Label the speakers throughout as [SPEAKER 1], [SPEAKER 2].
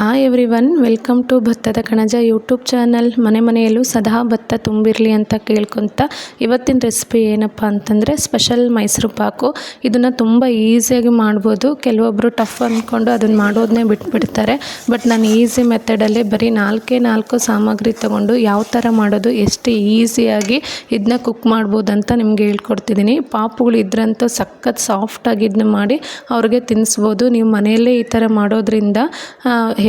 [SPEAKER 1] Hi everyone welcome to Bhattada Kanaja YouTube channel ಮನೆ ಮನೆಯಲ್ಲೂ ಸದಾ ಭತ್ತ ತುಂಬಿರಲಿ ಅಂತ ಕೇಳ್ಕೊತ ಇವತ್ತಿನ ರೆಸಿಪಿ ಏನಪ್ಪ ಅಂತಂದರೆ ಸ್ಪೆಷಲ್ ಮೈಸೂರು ಪಾಕು. ಇದನ್ನು ತುಂಬ ಈಸಿಯಾಗಿ ಮಾಡ್ಬೋದು. ಕೆಲವೊಬ್ಬರು ಟಫ್ ಅಂದ್ಕೊಂಡು ಅದನ್ನು ಮಾಡೋದನ್ನೇ ಬಿಟ್ಬಿಡ್ತಾರೆ. ಬಟ್ ನಾನು ಈಸಿ ಮೆಥಡಲ್ಲೇ ಬರೀ ನಾಲ್ಕೇ ನಾಲ್ಕು ಸಾಮಗ್ರಿ ತೊಗೊಂಡು ಯಾವ ಥರ ಮಾಡೋದು, ಎಷ್ಟು ಈಸಿಯಾಗಿ ಇದನ್ನ ಕುಕ್ ಮಾಡ್ಬೋದು ಅಂತ ನಿಮ್ಗೆ ಹೇಳ್ಕೊಡ್ತಿದ್ದೀನಿ ಪಾಪುಗಳು ಇದ್ರಂತೂ ಸಖತ್ ಸಾಫ್ಟಾಗಿ ಇದನ್ನ ಮಾಡಿ ಅವ್ರಿಗೆ ತಿನ್ನಿಸ್ಬೋದು ನೀವು ಮನೆಯಲ್ಲೇ ಈ ಥರ ಮಾಡೋದ್ರಿಂದ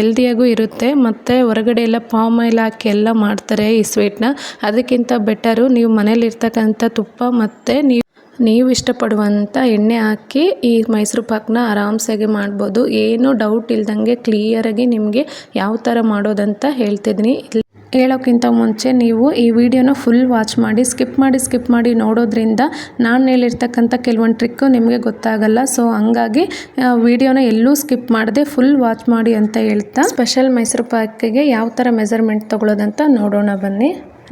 [SPEAKER 1] ಹೆಲ್ದಿಯಾಗೂ ಇರುತ್ತೆ. ಮತ್ತು ಹೊರಗಡೆ ಎಲ್ಲ ಪಾಮ್ ಆಯಿಲ್ ಹಾಕಿ ಎಲ್ಲ ಮಾಡ್ತಾರೆ ಈ ಸ್ವೀಟ್ನ ಅದಕ್ಕಿಂತ ಬೆಟರು ನೀವು ಮನೇಲಿರ್ತಕ್ಕಂಥ ತುಪ್ಪ ಮತ್ತು ನೀವು ನೀವು ಇಷ್ಟಪಡುವಂಥ ಎಣ್ಣೆ ಹಾಕಿ ಈ ಮೈಸೂರು ಪಾಕ್ನ ಆರಾಮ್ಸಾಗಿ ಮಾಡ್ಬೋದು. ಏನೂ ಡೌಟ್ ಇಲ್ದಂಗೆ ಕ್ಲಿಯರಾಗಿ ನಿಮಗೆ ಯಾವ ಥರ ಮಾಡೋದಂತ ಹೇಳ್ತಿದ್ದೀನಿ. ಹೇಳೋಕ್ಕಿಂತ ಮುಂಚೆ ನೀವು ಈ ವಿಡಿಯೋನ ಫುಲ್ ವಾಚ್ ಮಾಡಿ ಸ್ಕಿಪ್ ಮಾಡಿ ಸ್ಕಿಪ್ ಮಾಡಿ ನೋಡೋದ್ರಿಂದ ನಾನು ಹೇಳಿರ್ತಕ್ಕಂಥ ಕೆಲವೊಂದು ಟ್ರಿಕ್ಕು ನಿಮಗೆ ಗೊತ್ತಾಗಲ್ಲ. ಸೊ ಹಂಗಾಗಿ ವಿಡಿಯೋನ ಎಲ್ಲೂ ಸ್ಕಿಪ್ ಮಾಡದೆ ಫುಲ್ ವಾಚ್ ಮಾಡಿ ಅಂತ ಹೇಳ್ತಾ ಸ್ಪೆಷಲ್ ಮೈಸೂರು ಪಾಕಿಗೆ ಯಾವ ಥರ ಮೆಜರ್ಮೆಂಟ್ ತೊಗೊಳೋದಂತ ನೋಡೋಣ ಬನ್ನಿ.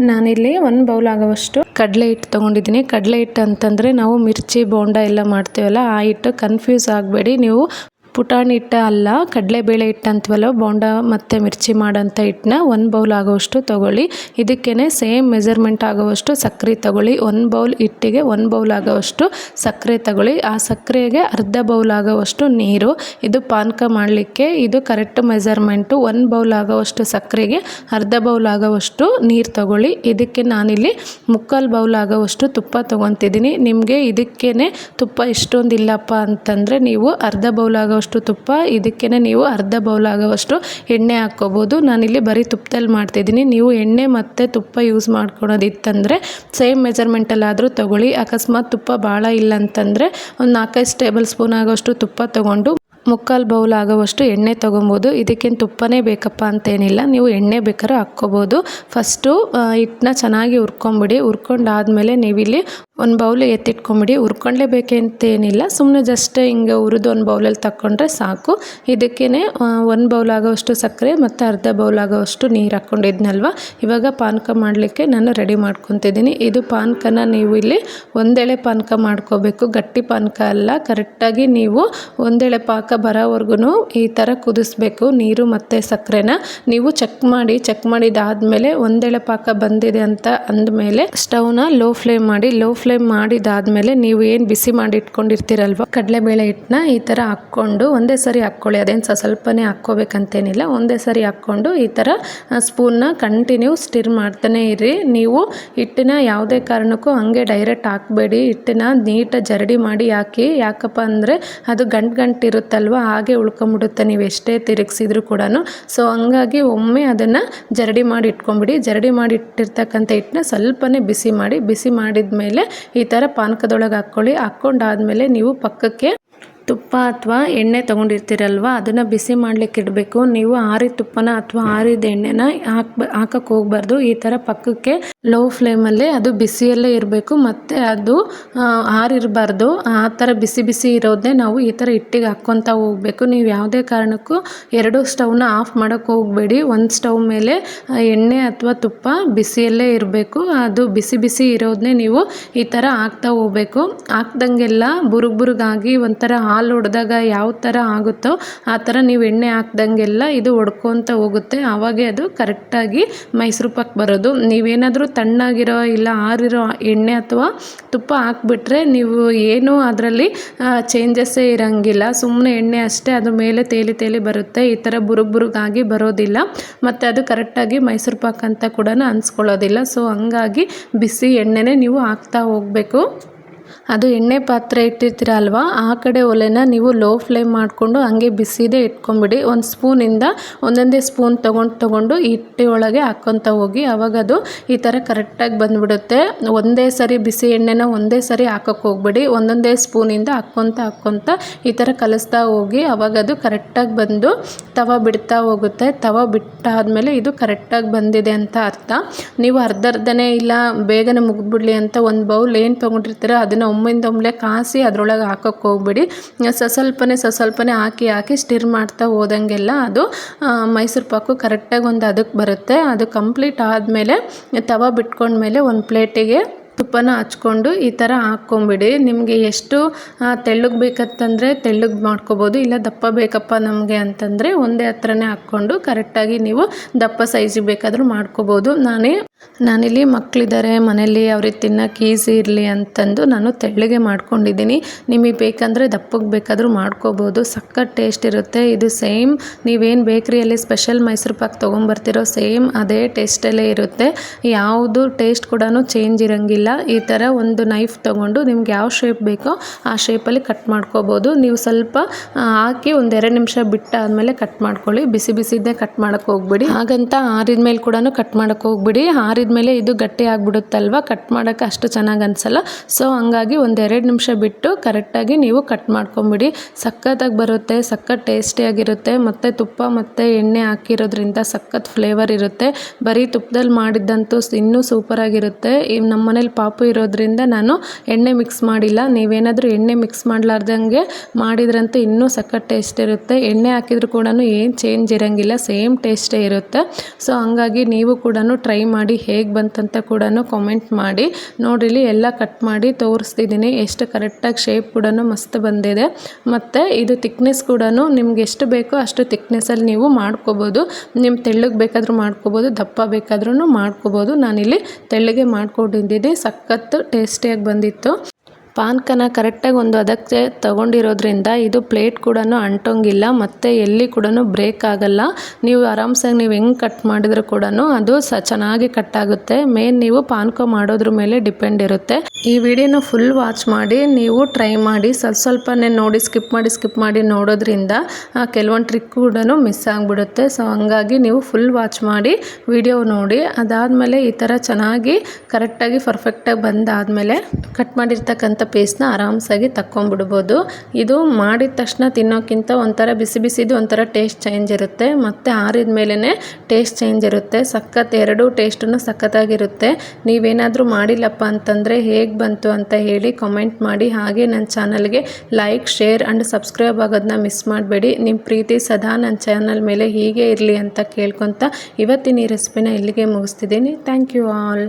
[SPEAKER 1] ನಾನಿಲ್ಲಿ ಒಂದು ಬೌಲ್ ಆಗೋವಷ್ಟು ಕಡಲೆ ಹಿಟ್ಟು ತೊಗೊಂಡಿದ್ದೀನಿ. ಕಡಲೆ ಹಿಟ್ಟು ಅಂತಂದರೆ ನಾವು ಮಿರ್ಚಿ, ಬೋಂಡ ಎಲ್ಲ ಮಾಡ್ತೀವಲ್ಲ, ಆ ಹಿಟ್ಟು ಕನ್ಫ್ಯೂಸ್ ಆಗಬೇಡಿ. ನೀವು ಪುಟಾಣಿ ಹಿಟ್ಟ ಅಲ್ಲ, ಕಡಲೆಬೇಳೆ ಹಿಟ್ಟು ಅಂತೀವಲ್ಲ ಬೋಂಡ ಮತ್ತು ಮಿರ್ಚಿ ಮಾಡೋಂಥ ಹಿಟ್ಟನ್ನ ಒಂದು ಬೌಲ್ ಆಗೋವಷ್ಟು ತೊಗೊಳ್ಳಿ. ಇದಕ್ಕೇ ಸೇಮ್ ಮೆಜರ್ಮೆಂಟ್ ಆಗೋವಷ್ಟು ಸಕ್ಕರೆ ತೊಗೊಳ್ಳಿ. ಒಂದು ಬೌಲ್ ಹಿಟ್ಟಿಗೆ ಒಂದು ಬೌಲ್ ಆಗೋವಷ್ಟು ಸಕ್ಕರೆ ತಗೊಳ್ಳಿ. ಆ ಸಕ್ಕರೆಗೆ ಅರ್ಧ ಬೌಲ್ ಆಗೋವಷ್ಟು ನೀರು. ಇದು ಪಾನಕ ಮಾಡಲಿಕ್ಕೆ ಇದು ಕರೆಕ್ಟ್ ಮೆಜರ್ಮೆಂಟು. ಒಂದು ಬೌಲ್ ಆಗೋವಷ್ಟು ಸಕ್ಕರೆಗೆ ಅರ್ಧ ಬೌಲ್ ಆಗೋವಷ್ಟು ನೀರು ತಗೊಳ್ಳಿ. ಇದಕ್ಕೆ ನಾನಿಲ್ಲಿ ಮುಕ್ಕಾಲು ಬೌಲ್ ಆಗೋವಷ್ಟು ತುಪ್ಪ ತೊಗೊತಿದ್ದೀನಿ. ನಿಮಗೆ ಇದಕ್ಕೇ ತುಪ್ಪ ಇಷ್ಟೊಂದಿಲ್ಲಪ್ಪ ಅಂತಂದರೆ ನೀವು ಅರ್ಧ ಬೌಲ್ ಆಗೋವಷ್ಟು ಆಗೋವಷ್ಟು ತುಪ್ಪ ಇದಕ್ಕೇ ನೀವು ಅರ್ಧ ಬೌಲ್ ಆಗೋವಷ್ಟು ಎಣ್ಣೆ ಹಾಕ್ಕೋಬೋದು ನಾನಿಲ್ಲಿ ಬರೀ ತುಪ್ಪದಲ್ಲಿ ಮಾಡ್ತಿದ್ದೀನಿ. ನೀವು ಎಣ್ಣೆ ಮತ್ತು ತುಪ್ಪ ಯೂಸ್ ಮಾಡ್ಕೊಳೋದಿತ್ತಂದರೆ ಸೇಮ್ ಮೆಜರ್ಮೆಂಟಲ್ಲಾದರೂ ತೊಗೊಳ್ಳಿ. ಅಕಸ್ಮಾತ್ ತುಪ್ಪ ಭಾಳ ಇಲ್ಲ ಅಂತಂದರೆ ಒಂದು ನಾಲ್ಕೈದು ಟೇಬಲ್ ಸ್ಪೂನ್ ಆಗೋಷ್ಟು ತುಪ್ಪ ತೊಗೊಂಡು ಮುಕ್ಕಾಲು ಬೌಲ್ ಆಗೋವಷ್ಟು ಎಣ್ಣೆ ತೊಗೊಬೋದು. ಇದಕ್ಕೇನು ತುಪ್ಪನೇ ಬೇಕಪ್ಪ ಅಂತೇನಿಲ್ಲ. ನೀವು ಎಣ್ಣೆ ಬೇಕಾದ್ರೂ ಹಾಕ್ಕೋಬೋದು. ಫಸ್ಟು ಹಿಟ್ಟನ್ನ ಚೆನ್ನಾಗಿ ಹುರ್ಕೊಂಬಿಡಿ. ಹುರ್ಕೊಂಡಾದ್ಮೇಲೆ ನೀವಿಲ್ಲಿ ಒಂದು ಬೌಲ್ ಎತ್ತಿಟ್ಕೊಂಬಿಡಿ. ಹುರ್ಕೊಂಡ್ಲೇಬೇಕಂತೇನಿಲ್ಲ ಸುಮ್ಮನೆ ಜಸ್ಟ್ ಹಿಂಗೆ ಹುರಿದು ಒಂದು ಬೌಲಲ್ಲಿ ತಕ್ಕೊಂಡ್ರೆ ಸಾಕು. ಇದಕ್ಕೇ ಒಂದು ಬೌಲ್ ಆಗೋವಷ್ಟು ಸಕ್ಕರೆ ಮತ್ತು ಅರ್ಧ ಬೌಲ್ ಆಗೋವಷ್ಟು ನೀರು ಹಾಕ್ಕೊಂಡಿದ್ನಲ್ವ ಇವಾಗ ಪಾನಕ ಮಾಡಲಿಕ್ಕೆ ನಾನು ರೆಡಿ ಮಾಡ್ಕೊತಿದ್ದೀನಿ. ಇದು ಪಾನಕನ ನೀವು ಇಲ್ಲಿ ಒಂದೆಳೆ ಪಾನಕ ಮಾಡ್ಕೋಬೇಕು. ಗಟ್ಟಿ ಪಾನಕ ಅಲ್ಲ. ಕರೆಕ್ಟಾಗಿ ನೀವು ಒಂದೆಳೆ ಪಾಕ ಬರೋವರೆಗೂ ಈ ಥರ ಕುದಿಸ್ಬೇಕು, ನೀರು ಮತ್ತು ಸಕ್ಕರೆನ. ನೀವು ಚೆಕ್ ಮಾಡಿ ಚೆಕ್ ಮಾಡಿದಾದಮೇಲೆ ಒಂದೆಳೆ ಪಾಕ ಬಂದಿದೆ ಅಂತ ಅಂದಮೇಲೆ ಸ್ಟವ್ನ ಲೋ ಫ್ಲೇಮ್ ಮಾಡಿ ಲೋ ಫ್ಲೇಮ್ ಮಾಡಿದಾದಮೇಲೆ ನೀವು ಏನು ಬಿಸಿ ಮಾಡಿ ಇಟ್ಕೊಂಡಿರ್ತೀರಲ್ವ? ಕಡಲೆಬೇಳೆ ಹಿಟ್ಟನ್ನ ಈ ಥರ ಹಾಕ್ಕೊಂಡು ಒಂದೇ ಸರಿ ಹಾಕ್ಕೊಳ್ಳಿ. ಅದೇನು ಸ್ವಲ್ಪನೇ ಹಾಕ್ಕೋಬೇಕಂತೇನಿಲ್ಲ. ಒಂದೇ ಸರಿ ಹಾಕ್ಕೊಂಡು ಈ ಥರ ಸ್ಪೂನ್ನ ಕಂಟಿನ್ಯೂ ಸ್ಟಿರ್ ಮಾಡ್ತಾನೆ ಇರಿ. ನೀವು ಹಿಟ್ಟಿನ ಯಾವುದೇ ಕಾರಣಕ್ಕೂ ಹಂಗೆ ಡೈರೆಕ್ಟ್ ಹಾಕಬೇಡಿ. ಹಿಟ್ಟನ್ನ ನೀಟಾಗಿ ಜರಡಿ ಮಾಡಿ ಹಾಕಿ. ಯಾಕಪ್ಪ ಅಂದರೆ ಅದು ಗಂಟು ಗಂಟು ಇರುತ್ತಲ್ವ ಹಾಗೆ ಉಳ್ಕೊಂಬಿಡುತ್ತೆ. ನೀವು ಎಷ್ಟೇ ತಿರುಗಿಸಿದ್ರು ಕೂಡ ಸೊ ಹಂಗಾಗಿ ಒಮ್ಮೆ ಅದನ್ನು ಜರಡಿ ಮಾಡಿ ಇಟ್ಕೊಂಬಿಡಿ. ಜರಡಿ ಮಾಡಿ ಇಟ್ಟಿರ್ತಕ್ಕಂಥ ಹಿಟ್ಟನ್ನ ಸ್ವಲ್ಪನೇ ಬಿಸಿ ಮಾಡಿ, ಬಿಸಿ ಮಾಡಿದ ಮೇಲೆ ಈ ಥರ ಪಾನಕದೊಳಗೆ ಹಾಕ್ಕೊಳ್ಳಿ. ಹಾಕ್ಕೊಂಡಾದ್ಮೇಲೆ ನೀವು ಪಕ್ಕಕ್ಕೆ ತುಪ್ಪ ಅಥವಾ ಎಣ್ಣೆ ತೊಗೊಂಡಿರ್ತೀರಲ್ವ, ಅದನ್ನು ಬಿಸಿ ಮಾಡಲಿಕ್ಕೆ ಇಡಬೇಕು. ನೀವು ಆರಿದ ತುಪ್ಪನ ಅಥವಾ ಆರಿದ ಎಣ್ಣೆನ ಹಾಕ್ಬ ಹಾಕಕ್ಕೆ ಹೋಗ್ಬಾರ್ದು. ಈ ಥರ ಪಕ್ಕಕ್ಕೆ ಲೋ ಫ್ಲೇಮಲ್ಲಿ ಅದು ಬಿಸಿಯಲ್ಲೇ ಇರಬೇಕು. ಮತ್ತು ಅದು ಆರಿರಬಾರ್ದು. ಆ ಥರ ಬಿಸಿ ಬಿಸಿ ಇರೋದನ್ನೇ ನಾವು ಈ ಥರ ಹಿಟ್ಟಿಗೆ ಹಾಕ್ಕೊತ ಹೋಗಬೇಕು. ನೀವು ಯಾವುದೇ ಕಾರಣಕ್ಕೂ ಎರಡು ಸ್ಟವ್ನ ಆಫ್ ಮಾಡೋಕ್ಕೆ ಹೋಗಬೇಡಿ. ಒಂದು ಸ್ಟವ್ ಮೇಲೆ ಎಣ್ಣೆ ಅಥವಾ ತುಪ್ಪ ಬಿಸಿಯಲ್ಲೇ ಇರಬೇಕು. ಅದು ಬಿಸಿ ಬಿಸಿ ಇರೋದನ್ನೇ ನೀವು ಈ ಥರ ಹಾಕ್ತಾ ಹೋಗಬೇಕು. ಹಾಕ್ದಂಗೆಲ್ಲ ಬುರುಗ್ ಬುರುಗಾಗಿ ಒಂಥರ ಹಾಲು ಹೊಡೆದಾಗ ಯಾವ ಥರ ಆಗುತ್ತೋ ಆ ಥರ ನೀವು ಎಣ್ಣೆ ಹಾಕ್ದಂಗೆಲ್ಲ ಇದು ಹೊಡ್ಕೊತ ಹೋಗುತ್ತೆ. ಆವಾಗೇ ಅದು ಕರೆಕ್ಟಾಗಿ ಮೈಸೂರು ಪಾಕ್ ಬರೋದು. ನೀವೇನಾದರೂ ತಣ್ಣಗಿರೋ ಇಲ್ಲ ಆರಿರೋ ಎಣ್ಣೆ ಅಥವಾ ತುಪ್ಪ ಹಾಕ್ಬಿಟ್ರೆ ನೀವು ಏನೂ ಅದರಲ್ಲಿ ಚೇಂಜಸ್ಸೇ ಇರೋಂಗಿಲ್ಲ. ಸುಮ್ಮನೆ ಎಣ್ಣೆ ಅಷ್ಟೇ ಅದ್ರ ಮೇಲೆ ತೇಲಿ ತೇಲಿ ಬರುತ್ತೆ. ಈ ಥರ ಬುರುಗ್ ಬುರುಗಾಗಿ ಬರೋದಿಲ್ಲ. ಮತ್ತು ಅದು ಕರೆಕ್ಟಾಗಿ ಮೈಸೂರು ಪಾಕ್ ಅಂತ ಕೂಡ ಅನ್ಸ್ಕೊಳ್ಳೋದಿಲ್ಲ. ಸೊ ಹಂಗಾಗಿ ಬಿಸಿ ಎಣ್ಣೆನೇ ನೀವು ಹಾಕ್ತಾ ಹೋಗಬೇಕು. ಅದು ಎಣ್ಣೆ ಪಾತ್ರೆ ಇಟ್ಟಿರ್ತೀರ ಅಲ್ವಾ ಆ ಕಡೆ ಒಲೆನ ನೀವು ಲೋ ಫ್ಲೇಮ್ ಮಾಡಿಕೊಂಡು ಹಂಗೆ ಬಿಸಿದೇ ಇಟ್ಕೊಂಬಿಡಿ ಒಂದು ಸ್ಪೂನಿಂದ ಒಂದೊಂದೇ ಸ್ಪೂನ್ ತೊಗೊಂಡು ತೊಗೊಂಡು ಹಿಟ್ಟಿ ಒಳಗೆ ಹಾಕ್ಕೊತ ಹೋಗಿ. ಅವಾಗ ಅದು ಈ ಥರ ಕರೆಕ್ಟಾಗಿ ಬಂದುಬಿಡುತ್ತೆ. ಒಂದೇ ಸರಿ ಬಿಸಿ ಎಣ್ಣೆನ ಒಂದೇ ಸರಿ ಹಾಕೋಕ್ಕೆ ಹೋಗ್ಬಿಡಿ. ಒಂದೊಂದೇ ಸ್ಪೂನಿಂದ ಹಾಕ್ಕೊತ ಹಾಕ್ಕೊತ ಈ ಥರ ಕಲಿಸ್ತಾ ಹೋಗಿ ಅವಾಗ ಅದು ಕರೆಕ್ಟಾಗಿ ಬಂದು ತವ ಬಿಡ್ತಾ ಹೋಗುತ್ತೆ. ತವ ಬಿಟ್ಟಾದಮೇಲೆ ಇದು ಕರೆಕ್ಟಾಗಿ ಬಂದಿದೆ ಅಂತ ಅರ್ಥ. ನೀವು ಅರ್ಧ ಅರ್ಧನೇ ಇಲ್ಲ, ಬೇಗನೆ ಮುಗಿದ್ಬಿಡ್ಲಿ ಅಂತ ಒಂದು ಬೌಲ್ ಏನು ತೊಗೊಂಡಿರ್ತೀರ ಅದನ್ನು ಒಮ್ಮಿಂದೊಮ್ಮೆ ಕಾಸಿ ಅದರೊಳಗೆ ಹಾಕೋಕ್ಕೆ ಹೋಗ್ಬಿಡಿ. ಸಸ್ವಲ್ಪನೆ ಸ್ವಲ್ಪನೇ ಹಾಕಿ ಹಾಕಿ ಸ್ಟಿರ್ ಮಾಡ್ತಾ ಹೋದಂಗೆಲ್ಲ ಅದು ಮೈಸೂರು ಪಾಕು ಕರೆಕ್ಟಾಗಿ ಒಂದು ಅದಕ್ಕೆ ಬರುತ್ತೆ. ಅದು ಕಂಪ್ಲೀಟ್ ಆದಮೇಲೆ ತವ ಬಿಟ್ಕೊಂಡ್ಮೇಲೆ ಒಂದು ಪ್ಲೇಟಿಗೆ ತುಪ್ಪನ ಹಚ್ಕೊಂಡು ಈ ಥರ ಹಾಕ್ಕೊಂಬಿಡಿ. ನಿಮಗೆ ಎಷ್ಟು ತೆಳ್ಳಗೆ ಬೇಕಂತಂದರೆ ತೆಳ್ಳಗೆ ಮಾಡ್ಕೋಬೋದು, ಇಲ್ಲ ದಪ್ಪ ಬೇಕಪ್ಪ ನಮಗೆ ಅಂತಂದರೆ ಒಂದೇ ಹತ್ರನೇ ಹಾಕ್ಕೊಂಡು ಕರೆಕ್ಟಾಗಿ ನೀವು ದಪ್ಪ ಸೈಜಿಗೆ ಬೇಕಾದರೂ ಮಾಡ್ಕೋಬೋದು. ನಾನೇ ನಾನಿಲ್ಲಿ ಮಕ್ಕಳಿದ್ದಾರೆ ಮನೇಲಿ ಅವ್ರಿಗೆ ತಿನ್ನೋಕೆ ಈಸಿ ಇರಲಿ ಅಂತಂದು ನಾನು ತೆಳ್ಳಗೆ ಮಾಡ್ಕೊಂಡಿದ್ದೀನಿ. ನಿಮಗೆ ಬೇಕಂದರೆ ದಪ್ಪಗೆ ಬೇಕಾದರೂ ಮಾಡ್ಕೋಬೋದು. ಸಖತ್ ಟೇಸ್ಟ್ ಇರುತ್ತೆ. ಇದು ಸೇಮ್ ನೀವೇನು ಬೇಕ್ರಿಯಲ್ಲಿ ಸ್ಪೆಷಲ್ ಮೈಸೂರು ಪಾಕ್ ತೊಗೊಂಬರ್ತಿರೋ ಸೇಮ್ ಅದೇ ಟೇಸ್ಟಲ್ಲೇ ಇರುತ್ತೆ. ಯಾವುದು ಟೇಸ್ಟ್ ಕೂಡ ಚೇಂಜ್ ಇರೋಂಗಿಲ್ಲ. ಈ ಥರ ಒಂದು ನೈಫ್ ತೊಗೊಂಡು ನಿಮ್ಗೆ ಯಾವ ಶೇಪ್ ಬೇಕೋ ಆ ಶೇಪಲ್ಲಿ ಕಟ್ ಮಾಡ್ಕೋಬೋದು. ನೀವು ಸ್ವಲ್ಪ ಹಾಕಿ ಒಂದು ಎರಡು ನಿಮಿಷ ಬಿಟ್ಟಾದಮೇಲೆ ಕಟ್ ಮಾಡ್ಕೊಳ್ಳಿ. ಬಿಸಿ ಬಿಸಿದ್ದೇ ಕಟ್ ಮಾಡೋಕ್ಕೆ ಹೋಗ್ಬಿಡಿ. ಹಾಗಂತ ಆರಿದ ಮೇಲೆ ಕೂಡ ಕಟ್ ಮಾಡೋಕ್ಕೆ ಹೋಗ್ಬಿಡಿ. ಆರಿದ ಮೇಲೆ ಇದು ಗಟ್ಟಿ ಆಗಿಬಿಡುತ್ತಲ್ವ? ಕಟ್ ಮಾಡೋಕ್ಕೆ ಅಷ್ಟು ಚೆನ್ನಾಗಿ ಅನಿಸಲ್ಲ. ಸೊ ಹಂಗಾಗಿ ಒಂದೆರಡು ನಿಮಿಷ ಬಿಟ್ಟು ಕರೆಕ್ಟಾಗಿ ನೀವು ಕಟ್ ಮಾಡ್ಕೊಂಬಿಡಿ. ಸಖತ್ತಾಗಿ ಬರುತ್ತೆ, ಸಖತ್ ಟೇಸ್ಟಿಯಾಗಿರುತ್ತೆ ಮತ್ತು ತುಪ್ಪ ಮತ್ತು ಎಣ್ಣೆ ಹಾಕಿರೋದ್ರಿಂದ ಸಖತ್ ಫ್ಲೇವರ್ ಇರುತ್ತೆ. ಬರೀ ತುಪ್ಪದಲ್ಲಿ ಮಾಡಿದ್ದಂತೂ ಇನ್ನೂ ಸೂಪರಾಗಿರುತ್ತೆ ಈ ನಮ್ಮ ಮನೇಲಿ ಪಾಪು ಇರೋದ್ರಿಂದ ನಾನು ಎಣ್ಣೆ ಮಿಕ್ಸ್ ಮಾಡಿಲ್ಲ. ನೀವೇನಾದರೂ ಎಣ್ಣೆ ಮಿಕ್ಸ್ ಮಾಡಲಾರ್ದಂಗೆ ಮಾಡಿದ್ರಂತೂ ಇನ್ನೂ ಸಖತ್ ಟೇಸ್ಟ್ ಇರುತ್ತೆ. ಎಣ್ಣೆ ಹಾಕಿದ್ರು ಕೂಡ ಏನು ಚೇಂಜ್ ಇರೋಂಗಿಲ್ಲ. ಸೇಮ್ ಟೇಸ್ಟೇ ಇರುತ್ತೆ. ಸೊ ಹಂಗಾಗಿ ನೀವು ಕೂಡ ಟ್ರೈ ಮಾಡಿ ಹೇಗೆ ಬಂತಂತ ಕೂಡ ಕಾಮೆಂಟ್ ಮಾಡಿ. ನೋಡಿಲಿ ಎಲ್ಲ ಕಟ್ ಮಾಡಿ ತೋರಿಸ್ತಿದ್ದೀನಿ ಎಷ್ಟು ಕರೆಕ್ಟಾಗಿ ಶೇಪ್ ಕೂಡ ಮಸ್ತ್ ಬಂದಿದೆ. ಮತ್ತು ಇದು ತಿಕ್ನೆಸ್ ಕೂಡ ನಿಮ್ಗೆ ಎಷ್ಟು ಬೇಕೋ ಅಷ್ಟು ತಿಕ್ನೆಸ್ಸಲ್ಲಿ ನೀವು ಮಾಡ್ಕೋಬೋದು. ನಿಮ್ಮ ತೆಳ್ಳಗೆ ಬೇಕಾದರೂ ಮಾಡ್ಕೋಬೋದು, ದಪ್ಪ ಬೇಕಾದ್ರೂ ಮಾಡ್ಕೋಬೋದು. ನಾನಿಲ್ಲಿ ತೆಳ್ಳಗೆ ಮಾಡ್ಕೊಂಡಿದ್ದೀನಿ. ಸಖತ್ತು ಟೇಸ್ಟಿಯಾಗಿ ಬಂದಿತ್ತು. ಪಾನ್ಕನ ಕರೆಕ್ಟಾಗಿ ಒಂದು ಅದಕ್ಕೆ ತಗೊಂಡಿರೋದ್ರಿಂದ ಇದು ಪ್ಲೇಟ್ ಕೂಡ ಅಂಟೋಂಗಿಲ್ಲ, ಮತ್ತು ಎಲ್ಲಿ ಕೂಡ ಬ್ರೇಕ್ ಆಗಲ್ಲ. ನೀವು ಆರಾಮ್ಸಾಗಿ ನೀವು ಹೆಂಗೆ ಕಟ್ ಮಾಡಿದ್ರು ಕೂಡ ಅದು ಸ ಚೆನ್ನಾಗಿ ಕಟ್ ಆಗುತ್ತೆ. ಮೇನ್ ನೀವು ಪಾನ್ಕ ಮಾಡೋದ್ರ ಮೇಲೆ ಡಿಪೆಂಡ್ ಇರುತ್ತೆ. ಈ ವಿಡಿಯೋನ ಫುಲ್ ವಾಚ್ ಮಾಡಿ, ನೀವು ಟ್ರೈ ಮಾಡಿ. ಸ್ವಲ್ಪ ಸ್ವಲ್ಪನೇ ನೋಡಿ, ಸ್ಕಿಪ್ ಮಾಡಿ ಸ್ಕಿಪ್ ಮಾಡಿ ನೋಡೋದ್ರಿಂದ ಕೆಲವೊಂದು ಟ್ರಿಕ್ ಕೂಡ ಮಿಸ್ ಆಗಿಬಿಡುತ್ತೆ. ಸೊ, ಹಂಗಾಗಿ ನೀವು ಫುಲ್ ವಾಚ್ ಮಾಡಿ ವಿಡಿಯೋ ನೋಡಿ. ಅದಾದಮೇಲೆ ಈ ಥರ ಚೆನ್ನಾಗಿ ಕರೆಕ್ಟಾಗಿ ಪರ್ಫೆಕ್ಟಾಗಿ ಬಂದಾದಮೇಲೆ ಕಟ್ ಮಾಡಿರ್ತಕ್ಕಂಥ ಪೇಸ್ಟ್ನ ಆರಾಮ್ಸಾಗಿ ತಕ್ಕೊಂಬಿಡ್ಬೋದು. ಇದು ಮಾಡಿದ ತಕ್ಷಣ ತಿನ್ನೋಕ್ಕಿಂತ ಒಂಥರ ಬಿಸಿ ಬಿಸಿದು ಒಂಥರ ಟೇಸ್ಟ್ ಚೇಂಜ್ ಇರುತ್ತೆ. ಮತ್ತು ಆರಿದ ಮೇಲೇ ಟೇಸ್ಟ್ ಚೇಂಜ್ ಇರುತ್ತೆ. ಸಖತ್ ಎರಡೂ ಟೇಸ್ಟೂ ಸಖತ್ತಾಗಿರುತ್ತೆ. ನೀವೇನಾದರೂ ಮಾಡಿಲ್ಲಪ್ಪ ಅಂತಂದರೆ ಹೇಗೆ ಬಂತು ಅಂತ ಹೇಳಿ ಕಾಮೆಂಟ್ ಮಾಡಿ. ಹಾಗೆ ನನ್ನ ಚಾನಲ್ಗೆ ಲೈಕ್ ಶೇರ್ ಆ್ಯಂಡ್ ಸಬ್ಸ್ಕ್ರೈಬ್ ಆಗೋದನ್ನ ಮಿಸ್ ಮಾಡಬೇಡಿ. ನಿಮ್ಮ ಪ್ರೀತಿ ಸದಾ ನನ್ನ ಚಾನಲ್ ಮೇಲೆ ಹೀಗೆ ಇರಲಿ ಅಂತ ಕೇಳ್ಕೊತ ಇವತ್ತಿನ ಈ ರೆಸಿಪಿನ ಇಲ್ಲಿಗೆ ಮುಗಿಸ್ತಿದ್ದೀನಿ. Thank you all